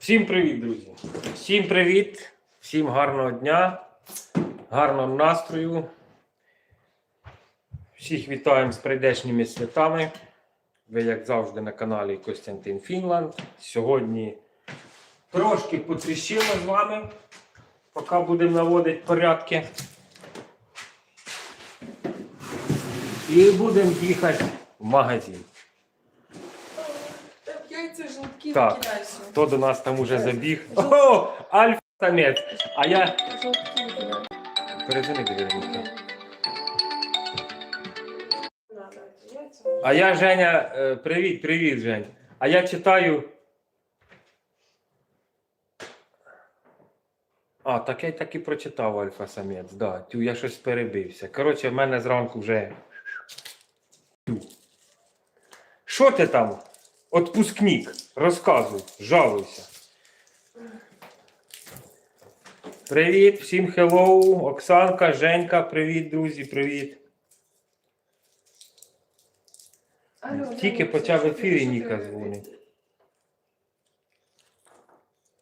Всім привіт, друзі! Всім привіт, всім гарного дня, гарного настрою. Всіх вітаємо з прийдешніми святами. Ви, як завжди, на каналі Костянтин Фінланд. Сьогодні трошки потріщимо з вами, поки будемо наводити порядки. І будемо їхати в магазин. Так, яйця Так. викидайся. Хто до нас там уже забіг? О, альфа-самець! А я Жовтки викидай. Перезвони до Вероніки. Надо ці яйця. А я Женя, е, привіт, привіт, Жень. А я читаю. А, так я так і прочитав Альфа Самець, да. Тю, я щось перебився. Коротше, в мене зранку вже. Тю. Що ти там? Отпускник, розказуй, жалуйся. Привіт, всім хеллоу, Оксанка, Женька, привіт, друзі, привіт. Алло, Тільки Женя, почав ефірі Ніка дзвонить.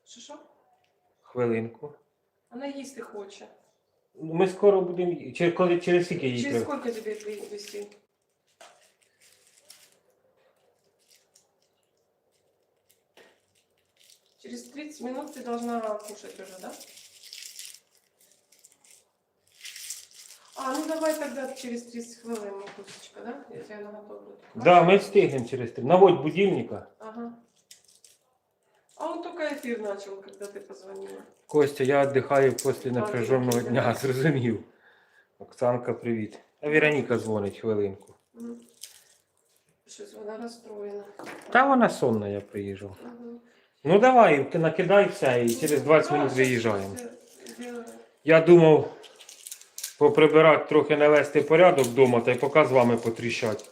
Що що? Хвилинку. Вона їсти хоче. Ми скоро будемо. Через, через скільки її Через треба? сколько тебе вести? Через 30 минут ты должна кушать уже, да? А, ну давай тогда через 30 хвилин, Кусечка, да? Я тебя наготовлю. Да, ми встигнемо через три. Наводь будильника. Ага. А он только эфир начал, когда ты позвонила. Костя, я віддихаю після А, напряженого ти- дня, зрозумів. Оксанка, привіт. А Вероніка дзвонить хвилинку. Мгм. Щось вона розстроєна. Та вона сонна, я приїжджав. Мгм. Ну давай, ти накидай все і через 20 минут виїжджаємо. Я думав поприбирати, трохи навести порядок вдома та й поки з вами потріщати.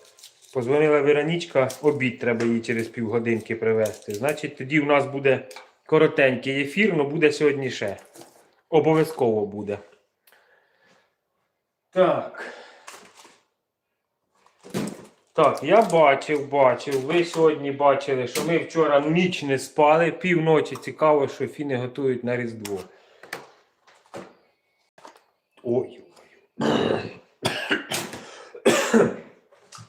Позвонила Веронічка, обід треба їй через півгодинки привезти. Значить, тоді в нас буде коротенький ефір, але буде сьогодні ще. Обов'язково буде. Так. Так, я бачив, бачив. Ви сьогодні бачили, що ми вчора ніч не спали, півночі цікаво, що фіни готують на Різдво. Ой.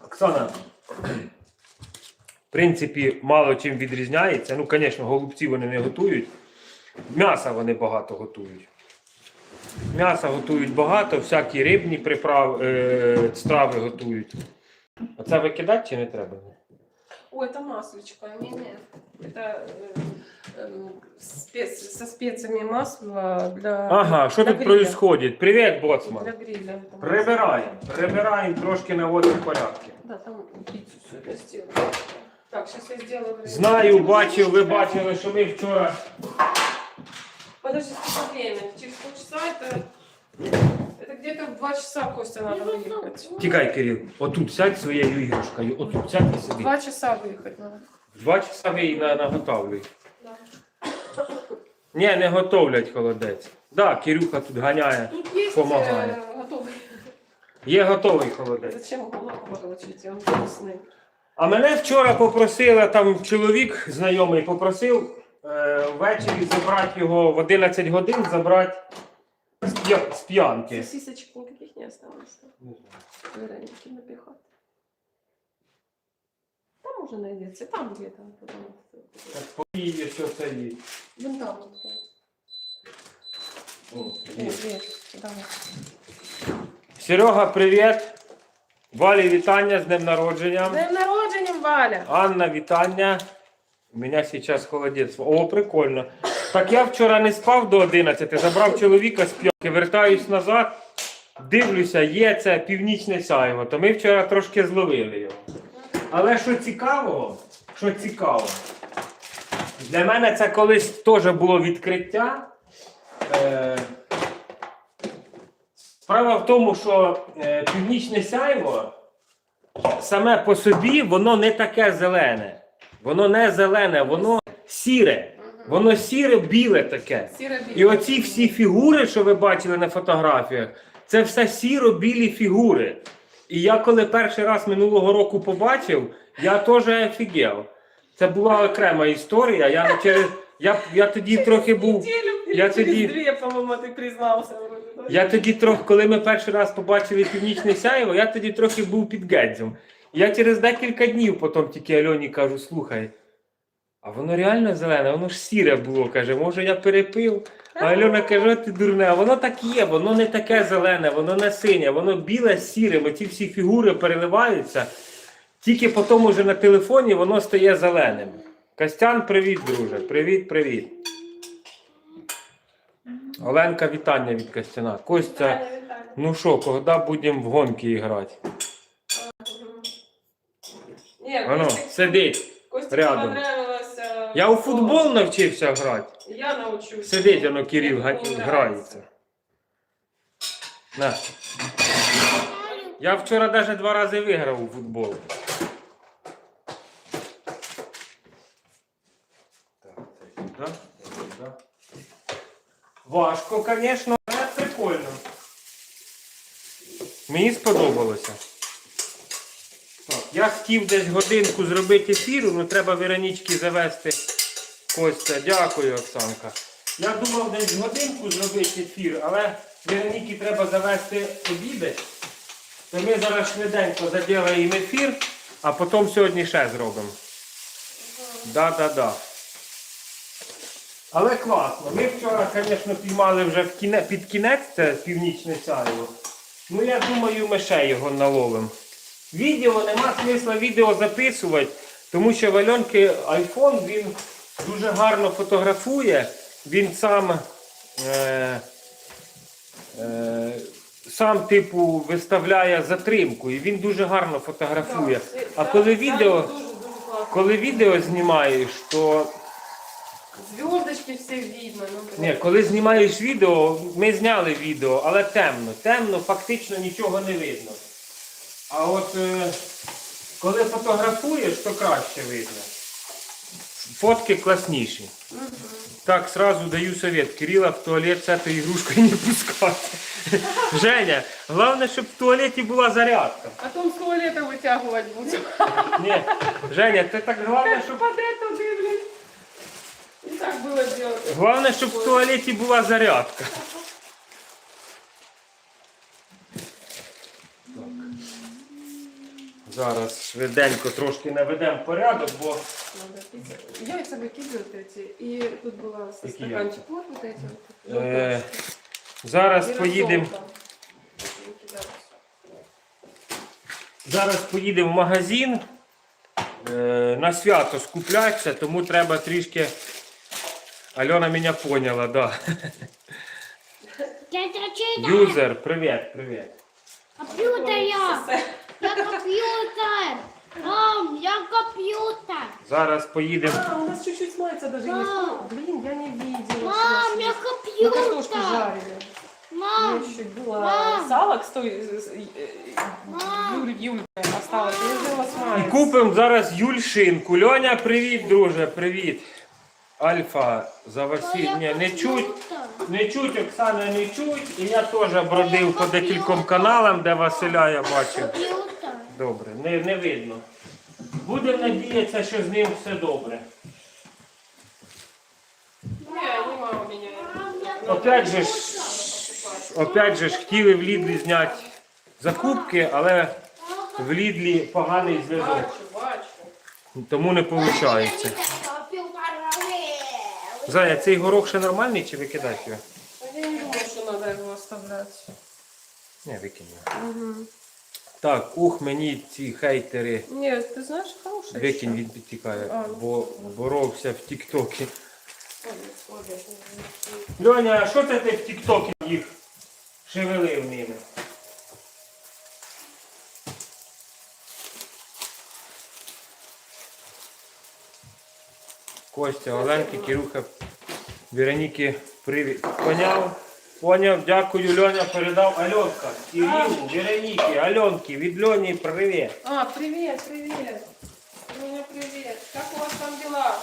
Оксана, в принципі, мало чим відрізняється. Ну, звісно, голубці вони не готують. М'яса вони багато готують. М'яса готують багато, всякі рибні приправ, е, страви готують. А це викидати чи не треба? О, это маслечко. Не-не. Это э, эм, спец- со специями масло для, Ага, що для тут гриля. происходит? Привіт, боцман. Для гриля. это масло. Прибираємо, прибираємо, трошки наводимо порядки. Да, там пиццу сегодня сделаю. Так, сейчас я сделаю. Знаю, бачив, ви бачили, що ми вчора. Подожди, сколько время? Через полчаса это... Это где-то в два часа, Костя, надо выехать. Тікай, Кирил, отут сядь своєю іграшкою, отут сядь і В сиди. два часа выехать надо. В Два часа ви її на- наготовлюють. Да. Ні, не готовлять холодець. Да, Кирюха тут ганяє. Тут есть Помогаю. э, готовый. Є готовий холодець. Зачем молоко морочить? Он вкусный. А мене вчора попросила там чоловік знайомий попросив е, ввечері забрати його в 11 годин, забрати з, п'я- з п'янки. Сосисочек никаких не осталось. Вероники напихать. Там уже найдется. Там где-то. потом. Поїде, що це є. Вон там. вот. О, О, є. есть. Давай. Серега, привіт. Валі, вітання з днем народження. З Днем народження, Валя! Анна, вітання. У мене зараз холодець. О, прикольно. Так я вчора не спав до 11, забрав чоловіка з п'янки, вертаюсь назад, дивлюся, є це північне сяйво. То ми вчора трошки зловили його. Але що цікаво, що цікаво, для мене це колись теж було відкриття. Е, Справа в тому, що е, північне сяйво саме по собі воно не таке зелене. Воно не зелене, воно сіре. Воно сіре-біле таке. І оці всі фігури, що ви бачили на фотографіях, це все сіро-білі фігури. І я коли перший раз минулого року побачив, я теж офігел. Це була окрема історія. Я через, Я, я тоді трохи був. Я тоді-? Я тоді трохи, коли ми перший раз побачили північне сяйво, я тоді трохи був під гедзем. Я через декілька днів потім тільки Альоні кажу, слухай, а воно реально зелене, воно ж сіре було, каже, може я перепив. А Альона каже, ти дурне, а воно так є, воно не таке зелене, воно не синє, воно біле з сірим, оці всі фігури переливаються. Тільки потім уже на телефоні воно стає зеленим. Костян, привіт, друже. Привіт, привіт. Оленка, вітання від Костяна. Костя, ну що, коли будемо в гонки грати? Воно, Костик- сидить. Костику рядом. понравилось, э, Я у футбол навчився грати. Я научусь. Сидить, воно Кирил га- не грається. На. Я вчора навіть два рази виграв у футбол. Так, це сюди, це сюди. Важко, звісно, але прикольно. Мені сподобалося. Я хотів десь годинку зробити ефіру, але треба Веронічки завести. Костя, дякую, Оксанка. Я думав десь годинку зробити ефір, але Вероніки треба завести обіди. То ми зараз швиденько заділаємо ефір, а потім сьогодні ще зробимо. Да-да-да. Але класно. Ми вчора, звісно, піймали вже в кіне, під кінець це північне сяйво. Ну я думаю, ми ще його наловимо. Відео нема смисла відео записувати, тому що в Альонки iPhone він дуже гарно фотографує. Він сам, е, е, сам типу, виставляє затримку і він дуже гарно фотографує. А коли відео, коли відео знімаєш, то Звездочки все видно. Ну, ні, коли знімаєш відео, ми зняли відео, але темно. Темно, фактично нічого не видно. А от е, коли фотографуєш, то краще видно. Фотки класніші. Так, сразу даю совет. Кирилла в туалет с этой игрушкой не пускать. Женя, главное, чтобы в туалете была зарядка. А то с туалета вытягивать будем. Не, Женя, ты так главное, чтобы Под эту ты, блин. И так было делать. Главное, щоб в туалеті була зарядка. Зараз швиденько трошки наведемо порядок, бо Надо пить. Яйца выкидывают эти. И тут была Какие стаканчик. Вот, вот эти вот. е, зараз И поїдемо. рассол там. Выкидать. Зараз поїдемо в магазин. Е, на свято скуплятися, тому треба трішки. Альона мене поняла, да. Дядя Чита, Юзер, привіт, привіт. компьютер я. Я компьютер. Мам, я компьютер. Зараз поїдемо. А, у нас чуть-чуть смается даже не Мам. скоро. Блин, я не видела. Мам, я Мы картошку компьютер. жарили. У меня Мам, чуть-чуть было Мам. салок с той э, с- э, Мам. Юль, Юль осталось. Я не взяла І смайлик. купимо зараз Юльшинку. Льоня, привіт, друже, привіт. Альфа за Василь. Ні, не чуть. Не чуть, Оксана, не чуть. І я теж бродив по декільком каналам, де Василя я бачив. Добре, не, не видно. Будемо надіятися, що з ним все добре. Опять же опять же хотіли в Лідлі зняти закупки, але в Лідлі поганий зв'язок. Тому не виходить. Зая, цей горох ще нормальний чи викидати його? Я не думаю, что надо его оставлять. Не, викинь його. Так, ух, мені ці хейтери. Нет, ты знаешь, хороший. Викинь, він підтікає, А, ну. бо боровся в Тіктокі. Льоня, а що це ти в Тіктокі їх шевелив ними? Костя, Оленки, Кирюха, Вероніки, привіт. Поняв? Поняв, дякую, Льоня передав Альонка. Кирилу, Вероніки, Альонки, від Льоні привіт. А, привет. У меня привет. Как у вас там дела?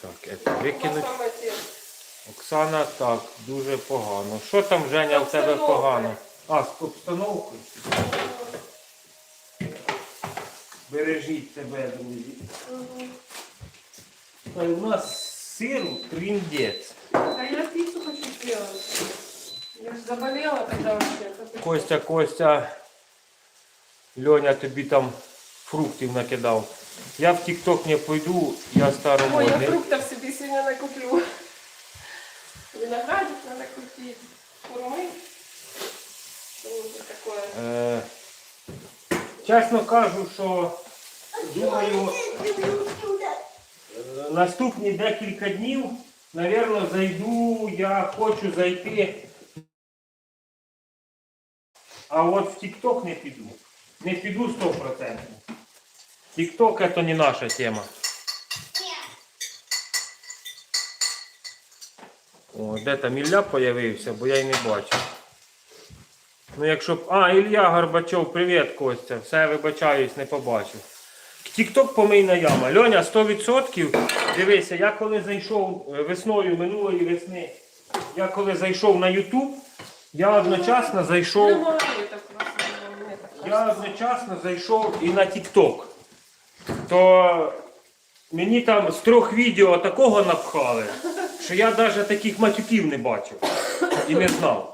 Так, це викинуть. Оксана, так, дуже погано. Що там, Женя, в тебе погано? А, з обстановкою. Бережіть себе, друзі. Мгм. Ой, у нас сиру триндець. Да я пиццу хочу сделать. Я же заболела тогда вообще. Это ты- Костя, Костя, Льоня тобі там фруктів накидав. Я в Тік-Ток не пойду, я Ой, я старомодний. фруктов себе сегодня накуплю. Виноградик надо купить. Курмы. Что-нибудь такое. Е, чесно кажу, що думаю, е, наступні декілька днів, напевно, зайду, я хочу зайти. А от в Тік-Ток не піду. Не піду 100%. Тік-Ток це не наша тема. О, де там Ілля появився, бо я й не бачу. Ну, якщо б. А, Ілля Горбачов, привіт, Костя. Все, вибачаюсь, не побачив. Тік-ток помийна яма. Льоня, 100%. Дивися, я коли зайшов е, весною минулої весни, я коли зайшов на Ютуб, я одночасно зайшов. Так Я одночасно зайшов і на TikTok. То мені там з трьох відео такого напхали, що я навіть таких матюків не бачив і не знав.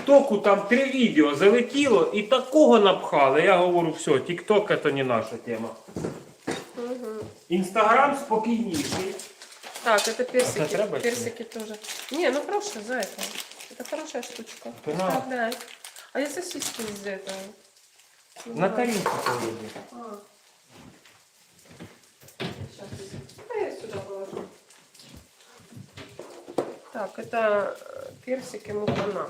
В Тіктоку там три відео залетіло і такого напхали. Я говорю, все, TikTok це не наша тема. Мгм. Інстаграм спокійніший. Так, это персики. Это треба персики тоже. Не, ну хорошая за это. Это хорошая штучка. Да. Оставляй. А я сосиски из этого. На тарілку поїду. А. Сейчас. А я сюда положу. Так, это э, персики мукана.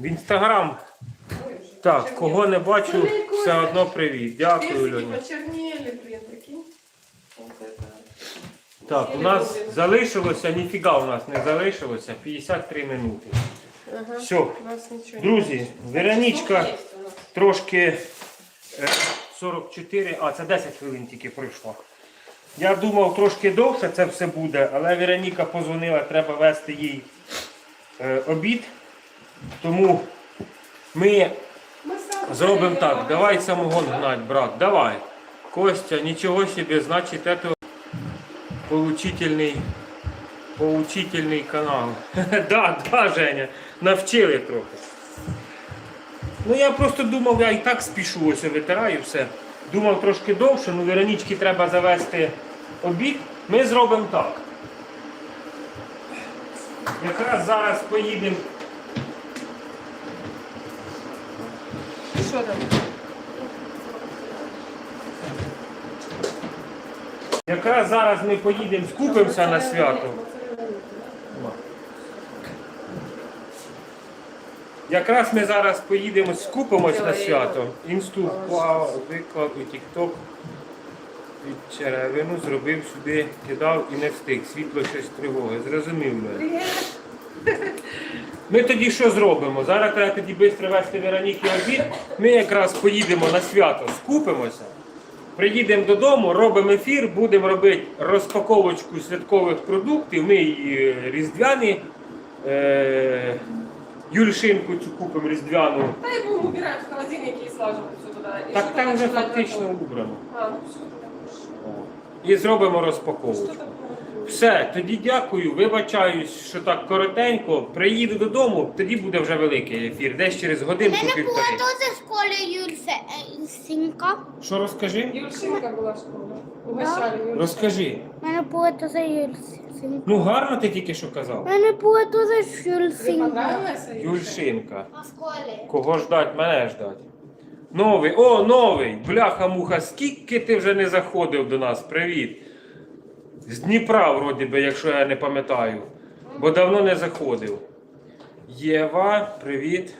В інстаграм. Так, кого не бачу, все одно привіт. Дякую, Льоня. Так, у нас залишилося, ніфіга у нас не залишилося, 53 минути. Ага. Все, друзі, Веронічка трошки е, 44, а це 10 хвилин тільки пройшло. Я думав, трошки довше це все буде, але Вероніка позвонила, треба вести їй е, обід. Тому ми зробимо так. Давай самогон гнать, брат, давай. Костя, нічого собі, значить, це поучительний, поучительний канал. да, да, Женя, навчили трохи. Ну я просто думав, я і так спішу, ось витираю все. Думав трошки довше, ну Веронічки треба завести обід. Ми зробимо так. Якраз зараз поїдемо. Что там? Якраз зараз ми поїдемо, скупимося на свято. Якраз ми зараз поїдемо, скупимось на свято. Інсту виклав і тік-ток під черевину, зробив сюди, кидав і не встиг. Світло щось тривоги. Зрозумів мене. Ми тоді що зробимо? Зараз треба тоді швидко вести Вероніки обід. Ми якраз поїдемо на свято, скупимося. Приїдемо додому, робимо ефір, будемо робити розпаковочку святкових продуктів. Ми і е, різдвяні. Е- Юльшинку цю купимо різдвяну. Да и будем убирать в холодильнике и слаживать все туда. И Так там вже фактично убрано. А, ну все. І зробимо розпаковочку. Все, тоді дякую, вибачаюсь, що так коротенько. Приїду додому, тоді буде вже великий ефір. Десь через У мене була півтори. теж в школі Юльсинка. Що розкажи? Юльшинка была школа. Угощали. Розкажи. У мене була теж Юльсинка. Ну гарно ти тільки що казав. У мене була Юльсинка. понравилась Юльшинка? Юльшинка. А школі? Кого ждать, мене ждать. Новий, о, новий! Бляха-муха, скільки ти вже не заходив до нас? Привіт. З Дніпра, вроді би, якщо я не пам'ятаю. Бо давно не заходив. Єва, привіт.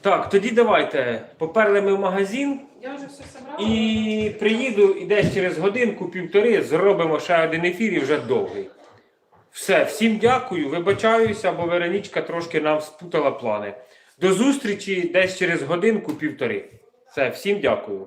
Так, тоді давайте. Поперли ми в магазин Я уже все собрала. і приїду і десь через годинку-півтори зробимо ще один ефір і вже довгий. Все, всім дякую, вибачаюся, бо Веронічка трошки нам спутала плани. До зустрічі десь через годинку-півтори. Все, всім дякую.